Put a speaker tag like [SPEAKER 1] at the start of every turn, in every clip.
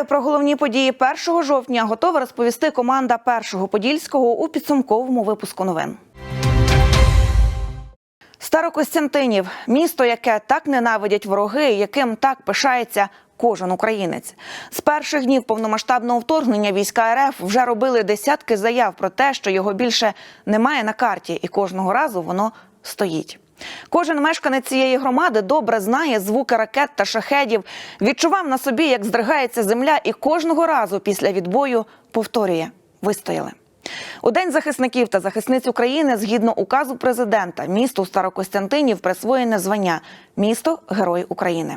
[SPEAKER 1] Нагадаю, про головні події 1 жовтня готова розповісти команда першого подільського у підсумковому випуску новин. Старокостянтинів місто, яке так ненавидять вороги, яким так пишається кожен українець. З перших днів повномасштабного вторгнення війська РФ вже робили десятки заяв про те, що його більше немає на карті, і кожного разу воно стоїть. Кожен мешканець цієї громади добре знає звуки ракет та шахедів, відчував на собі, як здригається земля, і кожного разу після відбою повторює вистояли. У День захисників та захисниць України, згідно указу президента, місту Старокостянтинів присвоєне звання місто Герой України.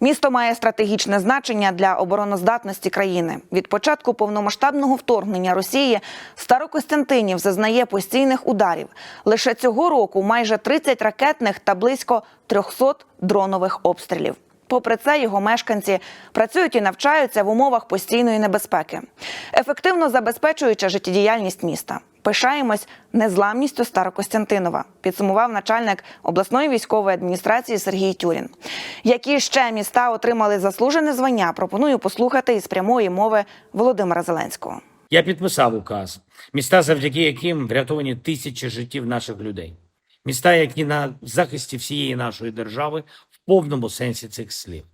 [SPEAKER 1] Місто має стратегічне значення для обороноздатності країни. Від початку повномасштабного вторгнення Росії Старокостянтинів зазнає постійних ударів. Лише цього року майже 30 ракетних та близько 300 дронових обстрілів. Попри це, його мешканці працюють і навчаються в умовах постійної небезпеки, ефективно забезпечуючи життєдіяльність міста. Пишаємось незламністю Старокостянтинова, підсумував начальник обласної військової адміністрації Сергій Тюрін. Які ще міста отримали заслужене звання? Пропоную послухати із прямої мови Володимира Зеленського.
[SPEAKER 2] Я підписав указ. Міста, завдяки яким врятовані тисячі життів наших людей. Міста, які на захисті всієї нашої держави повному сенсі цих слів.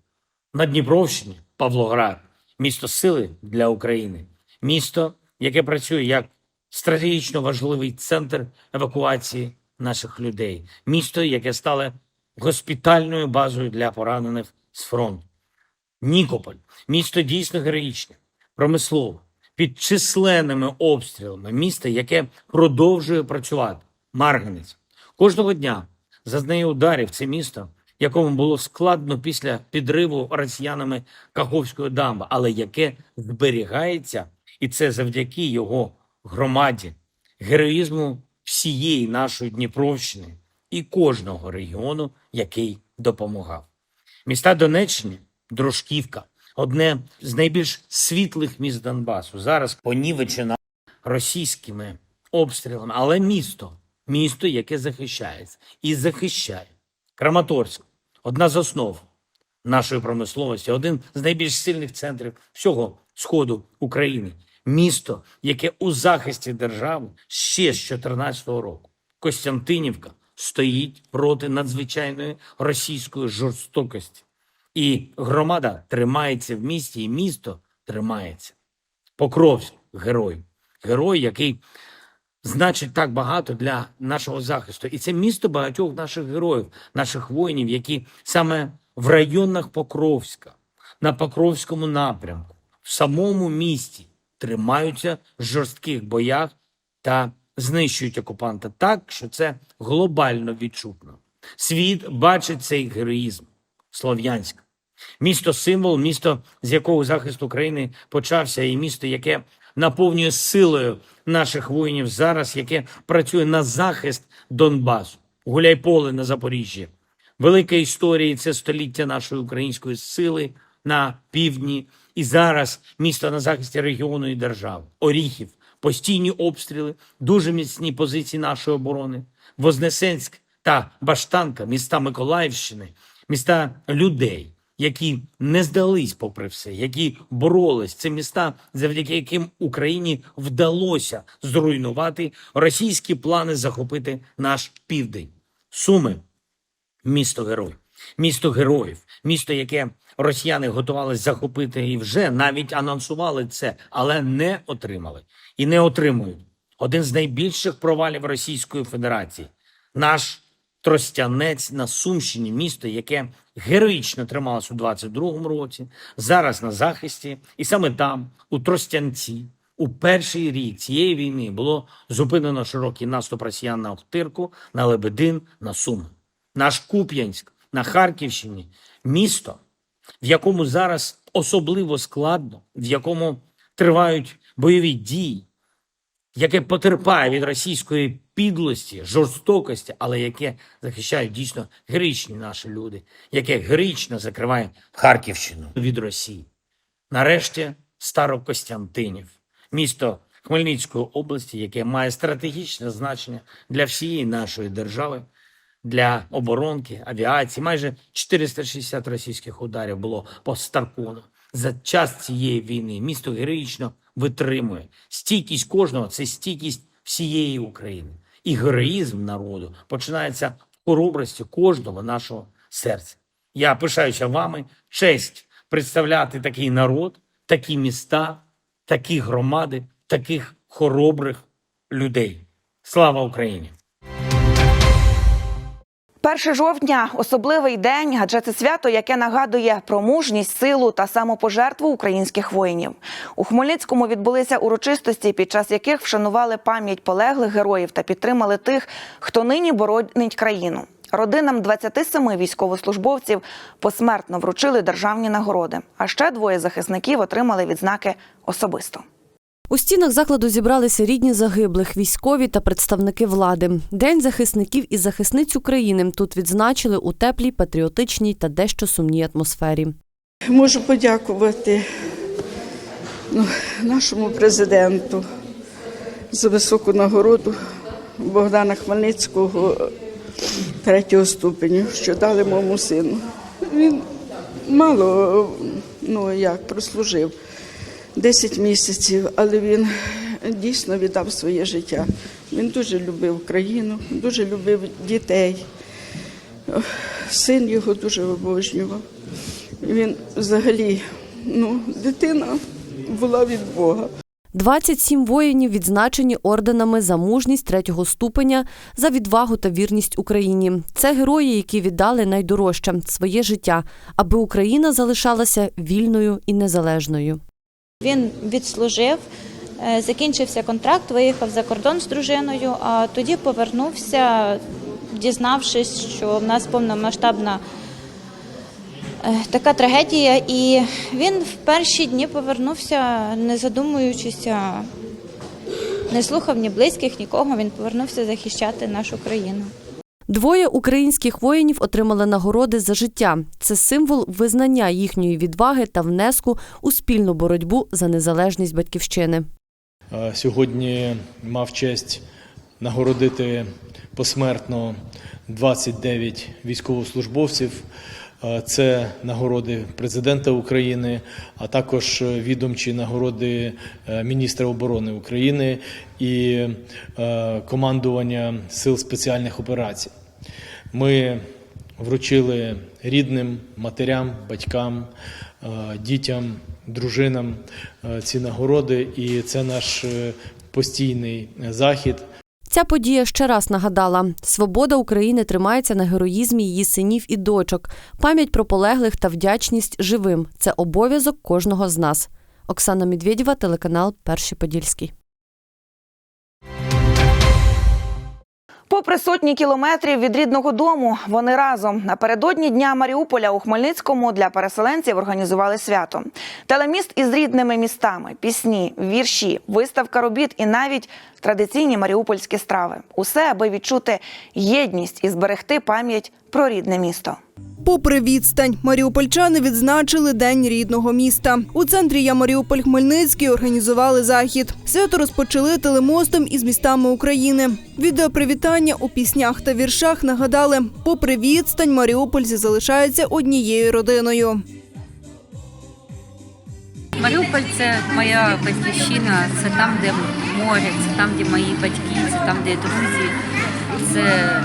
[SPEAKER 2] На Дніпровщині Павлоград, місто сили для України, місто, яке працює як стратегічно важливий центр евакуації наших людей, місто, яке стало госпітальною базою для поранених з фронту. Нікополь місто дійсно героїчне, промислове, під численними обстрілами, місто, яке продовжує працювати. Марганець. Кожного дня зазнає ударів це місто, якому було складно після підриву росіянами Каховської дамби, але яке зберігається, і це завдяки його громаді, героїзму всієї нашої Дніпровщини і кожного регіону, який допомагав. Міста Донеччини, Дружківка, одне з найбільш світлих міст Донбасу. Зараз понівечена російськими обстрілами, але місто, місто, яке захищається і захищає. Краматорськ одна з основ нашої промисловості, один з найбільш сильних центрів всього сходу України. Місто, яке у захисті держави ще з 2014 року. Костянтинівка стоїть проти надзвичайної російської жорстокості. І громада тримається в місті, і місто тримається. Покровськ герой. Герой, який значить так багато для нашого захисту. І це місто багатьох наших героїв, наших воїнів, які саме в районах Покровська, на Покровському напрямку, в самому місті тримаються в жорстких боях та знищують окупанта так, що це глобально відчутно. Світ бачить цей героїзм. Слов'янськ. Місто символ, місто, з якого захист України почався, і місто, яке наповнює силою наших воїнів зараз, яке працює на захист Донбасу, Гуляйполе на Запоріжжі. Велика історія це століття нашої української сили на півдні. І зараз місто на захисті регіону і держави. Оріхів, постійні обстріли, дуже міцні позиції нашої оборони. Вознесенськ та Баштанка, міста Миколаївщини, міста людей, які не здались попри все, які боролись. Це міста, завдяки яким Україні вдалося зруйнувати російські плани захопити наш південь. Суми місто герой, місто героїв, місто, яке росіяни готувалися захопити і вже навіть анонсували це, але не отримали і не отримують. Один з найбільших провалів Російської Федерації. Наш Тростянець на Сумщині, місто, яке героїчно трималось у 22-му році, зараз на захисті, і саме там, у Тростянці, у перший рік цієї війни було зупинено широкий наступ росіян на Охтирку, на Лебедин, на Суми. Наш Куп'янськ на Харківщині, місто, в якому зараз особливо складно, в якому тривають бойові дії, яке потерпає від російської підлості, жорстокості, але яке захищають дійсно героїчні наші люди, яке героїчно закриває Харківщину від Росії. Нарешті Старокостянтинів, місто Хмельницької області, яке має стратегічне значення для всієї нашої держави, для оборонки, авіації. Майже 460 російських ударів було по Старкону. За час цієї війни місто героїчно витримує. Стійкість кожного це стійкість всієї України. І героїзм народу починається в хоробрості кожного нашого серця. Я пишаюся вами, честь представляти такий народ, такі міста, такі громади, таких хоробрих людей. Слава Україні!
[SPEAKER 1] 1 жовтня особливий день, адже це свято, яке нагадує про мужність, силу та самопожертву українських воїнів. У Хмельницькому відбулися урочистості, під час яких вшанували пам'ять полеглих героїв та підтримали тих, хто нині боронить країну. Родинам 27 військовослужбовців посмертно вручили державні нагороди. А ще двоє захисників отримали відзнаки особисто.
[SPEAKER 3] У стінах закладу зібралися рідні загиблих, військові та представники влади. День захисників і захисниць України тут відзначили у теплій, патріотичній та дещо сумній атмосфері.
[SPEAKER 4] Можу подякувати ну, нашому президенту за високу нагороду Богдана Хмельницького третього ступеню, що дали моєму сину. Він мало ну, як, прослужив 10 місяців, але він дійсно віддав своє життя. Він дуже любив країну, дуже любив дітей. Син його дуже обожнював. Він взагалі, ну, дитина була від Бога.
[SPEAKER 3] 27 воїнів відзначені орденами за мужність третього ступеня, за відвагу та вірність Україні. Це герої, які віддали найдорожче своє життя, аби Україна залишалася вільною і незалежною.
[SPEAKER 5] Він відслужив, е, закінчився контракт, виїхав за кордон з дружиною, а тоді повернувся, дізнавшись, що в нас повномасштабна е, така трагедія, і він в перші дні повернувся, не задумуючися, не слухав ні близьких, нікого. Він повернувся захищати нашу країну.
[SPEAKER 3] Двоє українських воїнів отримали нагороди за життя. Це символ визнання їхньої відваги та внеску у спільну боротьбу за незалежність батьківщини.
[SPEAKER 6] Сьогодні мав честь нагородити посмертно 29 військовослужбовців. Е, Це нагороди президента України, а також відомчі нагороди е, міністра оборони України і е, командування сил спеціальних операцій. Ми вручили рідним, матерям, батькам, е, дітям, дружинам е, ці нагороди, і це наш е, постійний е, захід.
[SPEAKER 3] Ця подія ще раз нагадала: свобода України тримається на героїзмі її синів і дочок, пам'ять про полеглих та вдячність живим це обов'язок кожного з нас. Оксана Медведєва, телеканал Перший Подільський.
[SPEAKER 1] Попри сотні кілометрів від рідного дому, вони разом напередодні дня Маріуполя у Хмельницькому для переселенців організували свято. Телеміст із рідними містами, пісні, вірші, виставка робіт і навіть традиційні маріупольські страви. Усе, аби відчути єдність і зберегти пам'ять про рідне місто.
[SPEAKER 7] Попри відстань, маріупольчани відзначили День рідного міста. У центрі «Я Маріуполь Хмельницький організували захід. Свято розпочали телемостом із містами України. Відеопривітання у піснях та віршах нагадали, попри відстань, маріупольці залишаються однією родиною.
[SPEAKER 8] Маріуполь це моя батьківщина, це там, де море, це там, де мої батьки, це там, де друзі, це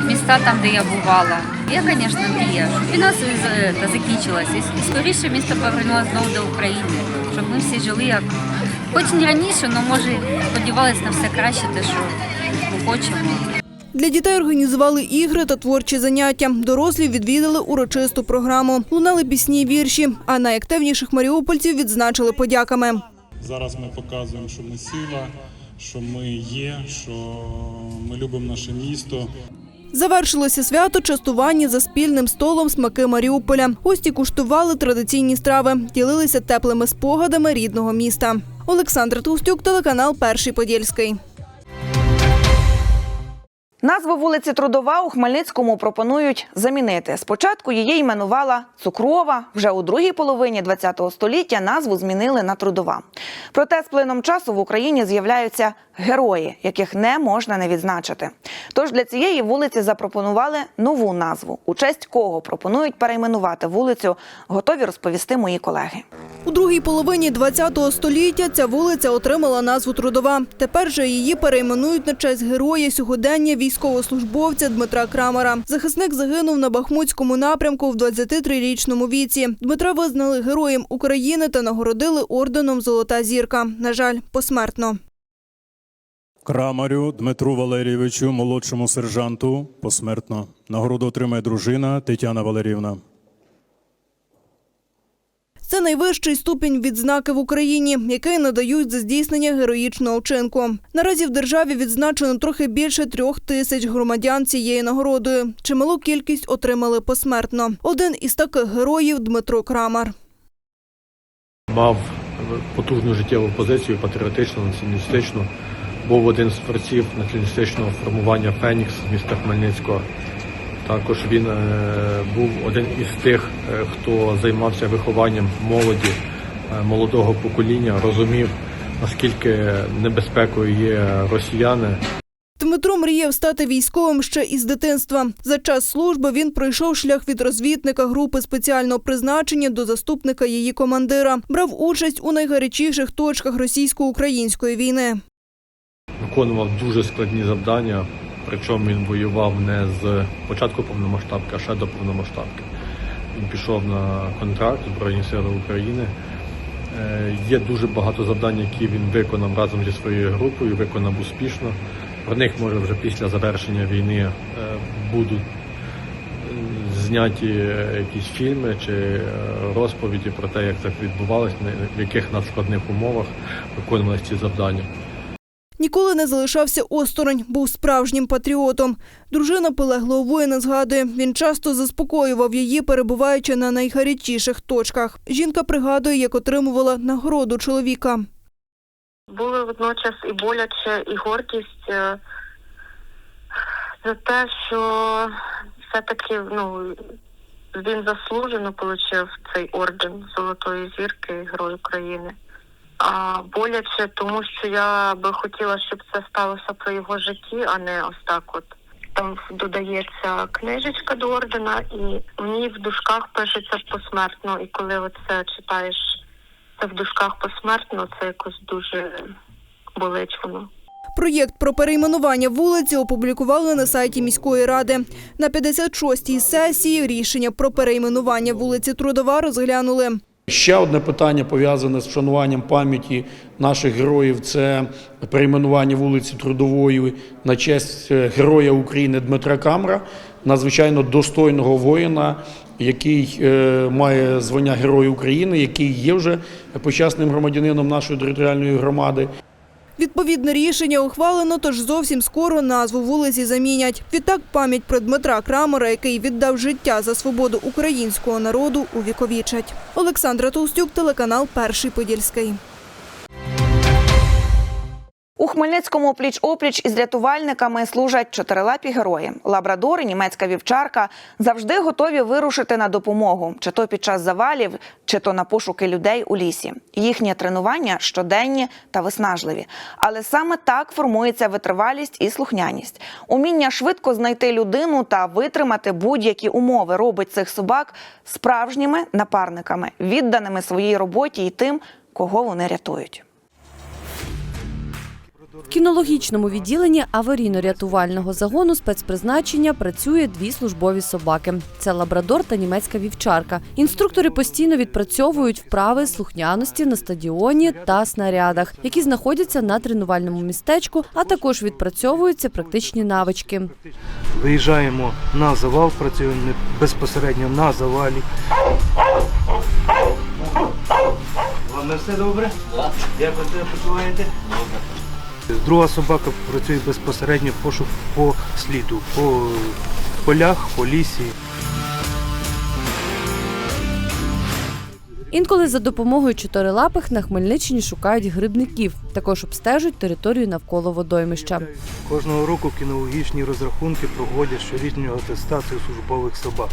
[SPEAKER 8] міста там, де я бувала. Я, звісно, мрію, щоб війна з- та закінчилася. І скоріше місто повернулося знову до України, щоб ми всі жили як хоч не раніше, але може сподівалися на все краще, те, що ми хочемо.
[SPEAKER 7] Для дітей організували ігри та творчі заняття. Дорослі відвідали урочисту програму. Лунали пісні й вірші, а найактивніших маріупольців відзначили подяками.
[SPEAKER 9] Зараз ми показуємо, що ми сила, що ми є, що ми любимо наше місто.
[SPEAKER 7] Завершилося свято частування за спільним столом смаки Маріуполя. Гості куштували традиційні страви, ділилися теплими спогадами рідного міста. Олександр Тустюк, телеканал Перший Подільський.
[SPEAKER 1] Назву вулиці Трудова у Хмельницькому пропонують замінити. Спочатку її іменувала Цукрова. Вже у другій половині ХХ століття назву змінили на Трудова. Проте з плином часу в Україні з'являються герої, яких не можна не відзначити. Тож для цієї вулиці запропонували нову назву. У честь кого пропонують перейменувати вулицю, готові розповісти мої колеги.
[SPEAKER 7] У другій половині ХХ століття ця вулиця отримала назву Трудова. Тепер же її перейменують на честь героя сьогодення військовослужбовця Дмитра Крамера. Захисник загинув на Бахмутському напрямку в 23-річному віці. Дмитра визнали героєм України та нагородили орденом Золота зірка. На жаль, посмертно.
[SPEAKER 10] Крамарю Дмитру Валерійовичу, молодшому сержанту, посмертно. Нагороду отримає дружина Тетяна Валерівна.
[SPEAKER 7] Це найвищий ступінь відзнаки в Україні, який надають за здійснення героїчного вчинку. Наразі в державі відзначено трохи більше трьох тисяч громадян цією нагородою. Чималу кількість отримали посмертно. Один із таких героїв Дмитро Крамар.
[SPEAKER 6] Мав потужну життєву позицію, патріотичну, націоналістичну. Був один з творців націоналістичного формування Фенікс з міста Хмельницького. Також він е, був один із тих, е, хто займався вихованням молоді, е, молодого покоління, розумів, наскільки небезпекою є росіяни,
[SPEAKER 7] Дмитро мріяв стати військовим ще із дитинства. За час служби він пройшов шлях від розвідника групи спеціального призначення до заступника її командира. Брав участь у найгарячіших точках російсько-української війни.
[SPEAKER 6] виконував дуже складні завдання. Причому він воював не з початку повномасштабки, а ще до повномасштабки. Він пішов на контракт Збройні Сили України. Е, Є дуже багато завдань, які він виконав разом зі своєю групою, виконав успішно. Про них може вже після завершення війни е, будуть е, зняті якісь фільми чи розповіді про те, як це відбувалося, в яких надскладних умовах виконувалися ці завдання.
[SPEAKER 7] Ніколи не залишався осторонь, був справжнім патріотом. Дружина полеглого воїна згадує, він часто заспокоював її, перебуваючи на найгарячіших точках. Жінка пригадує, як отримувала нагороду чоловіка.
[SPEAKER 11] Були водночас і боляче, і гордість е, за те, що все-таки ну, він заслужено отримав цей орден Золотої зірки Герой України. А боляче, тому що я би хотіла, щоб це сталося при його житті, а не ось так от. Там додається книжечка до ордена, і в ній в дужках пишеться посмертно. І коли це читаєш це в дужках посмертно, це якось дуже болить.
[SPEAKER 7] Проєкт про перейменування вулиці опублікували на сайті міської ради. На 56-й сесії рішення про перейменування вулиці Трудова розглянули.
[SPEAKER 12] Ще одне питання пов'язане з вшануванням пам'яті наших героїв це перейменування вулиці Трудової на честь е, Героя України Дмитра Камра, надзвичайно достойного воїна, який е, має звання Герой України, який є вже почесним громадянином нашої територіальної громади.
[SPEAKER 7] Відповідне рішення ухвалено, тож зовсім скоро назву вулиці замінять. Відтак пам'ять про Дмитра Крамера, який віддав життя за свободу українського народу, увіковічать. Олександра Толстюк, телеканал Перший Подільський.
[SPEAKER 1] У Хмельницькому пліч-опліч із рятувальниками служать чотирилапі герої. Лабрадори, німецька вівчарка завжди готові вирушити на допомогу, чи то під час завалів, чи то на пошуки людей у лісі. Їхні тренування щоденні та виснажливі. Але саме так формується витривалість і слухняність. Уміння швидко знайти людину та витримати будь-які умови робить цих собак справжніми напарниками, відданими своїй роботі і тим, кого вони рятують.
[SPEAKER 3] В кінологічному відділенні аварійно-рятувального загону спецпризначення працює дві службові собаки: це лабрадор та німецька вівчарка. Інструктори постійно відпрацьовують вправи слухняності на стадіоні та снарядах, які знаходяться на тренувальному містечку, а також відпрацьовуються практичні навички.
[SPEAKER 13] Виїжджаємо на завал, працюємо не- безпосередньо на завалі. Вам не все добре? Як ви себе почуваєте? Друга собака працює безпосередньо пошук по сліду, по полях, по лісі.
[SPEAKER 3] Інколи за допомогою чотирилапих на Хмельниччині шукають грибників. Також обстежують територію навколо водоймища.
[SPEAKER 13] Кожного року кінологічні розрахунки проводять щорічну атестацію службових собак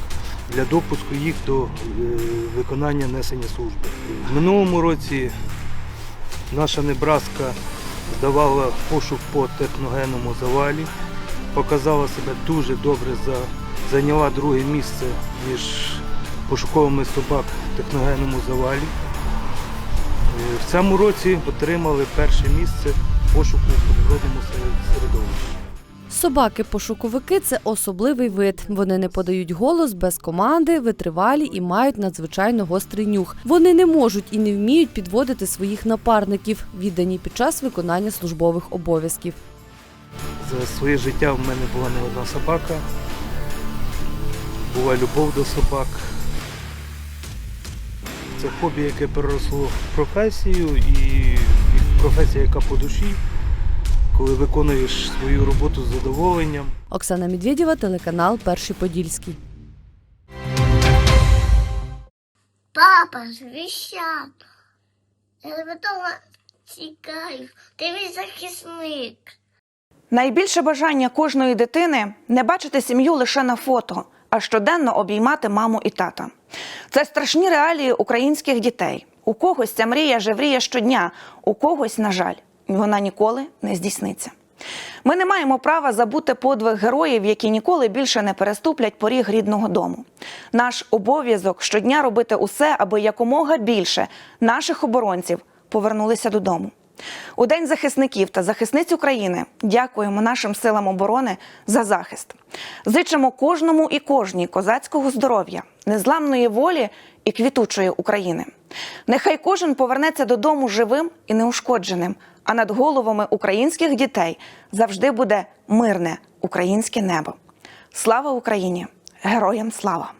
[SPEAKER 13] для допуску їх до е, виконання несення служби. В минулому році наша Небраска давала пошук по техногенному завалі. показала себе дуже добре, зайняла друге місце між пошуковими собак в техногенному завалі. Е, В цьому році отримали перше місце пошуку в природному середовищі.
[SPEAKER 3] Собаки-пошуковики це особливий вид. Вони не подають голос без команди, витривалі і мають надзвичайно гострий нюх. Вони не можуть і не вміють підводити своїх напарників, віддані під час виконання службових обов'язків.
[SPEAKER 13] За своє життя в мене була не одна собака, була любов до собак. Це хобі, яке переросло в професію і, професія, яка по душі, коли виконуєш свою роботу з задоволенням.
[SPEAKER 3] Оксана Медведєва, телеканал Перший Подільський.
[SPEAKER 14] Папа, звіщат. Я тебе дома тікаю. Ти мій захисник.
[SPEAKER 1] Найбільше бажання кожної дитини не бачити сім'ю лише на фото, а щоденно обіймати маму і тата. Це страшні реалії українських дітей. У когось ця мрія жевріє щодня, у когось, на жаль, вона ніколи не здійсниться. Ми не маємо права забути подвиг героїв, які ніколи більше не переступлять поріг рідного дому. Наш обов'язок щодня робити усе, аби якомога більше наших оборонців повернулися додому. У День захисників та захисниць України дякуємо нашим силам оборони за захист. Зичимо кожному і кожній козацького здоров'я, незламної волі і квітучої України. Нехай кожен повернеться додому живим і неушкодженим, а над головами українських дітей завжди буде мирне українське небо. Слава Україні! Героям слава!